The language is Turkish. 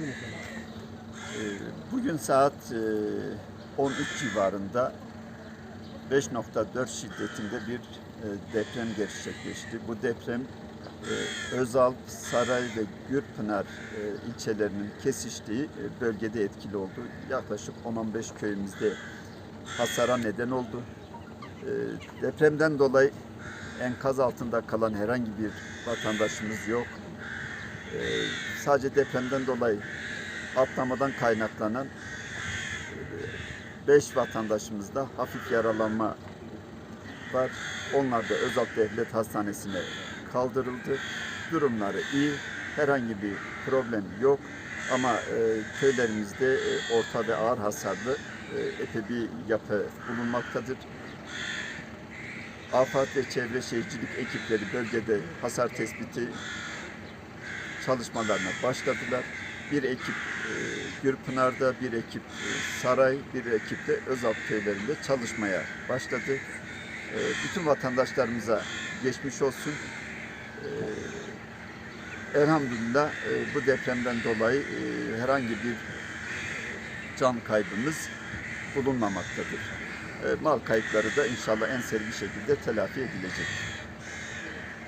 Ee, Bugün saat e, 13 civarında 5.4 şiddetinde bir e, deprem gerçekleşti. Bu deprem e, Özal, Saray ve Gürpınar e, ilçelerinin kesiştiği e, bölgede etkili oldu. Yaklaşık 10-15 köyümüzde hasara neden oldu. E, Depremden dolayı enkaz altında kalan herhangi bir vatandaşımız yok. E, Sadece depremden dolayı atlamadan kaynaklanan 5 vatandaşımızda hafif yaralanma var. Onlar da Özal Devlet Hastanesi'ne kaldırıldı. Durumları iyi. Herhangi bir problem yok. Ama e, köylerimizde e, orta ve ağır hasarlı e, epey bir yapı bulunmaktadır. Afet ve Çevre Şehircilik ekipleri bölgede hasar tespiti çalışmalarına başladılar. Bir ekip e, Gürpınar'da, bir ekip e, Saray, bir ekip de Özalp köylerinde çalışmaya başladı. E, bütün vatandaşlarımıza geçmiş olsun. Elhamdülillah bu depremden dolayı herhangi bir can kaybımız bulunmamaktadır. Mal kayıpları da inşallah en seri bir şekilde telafi edilecek.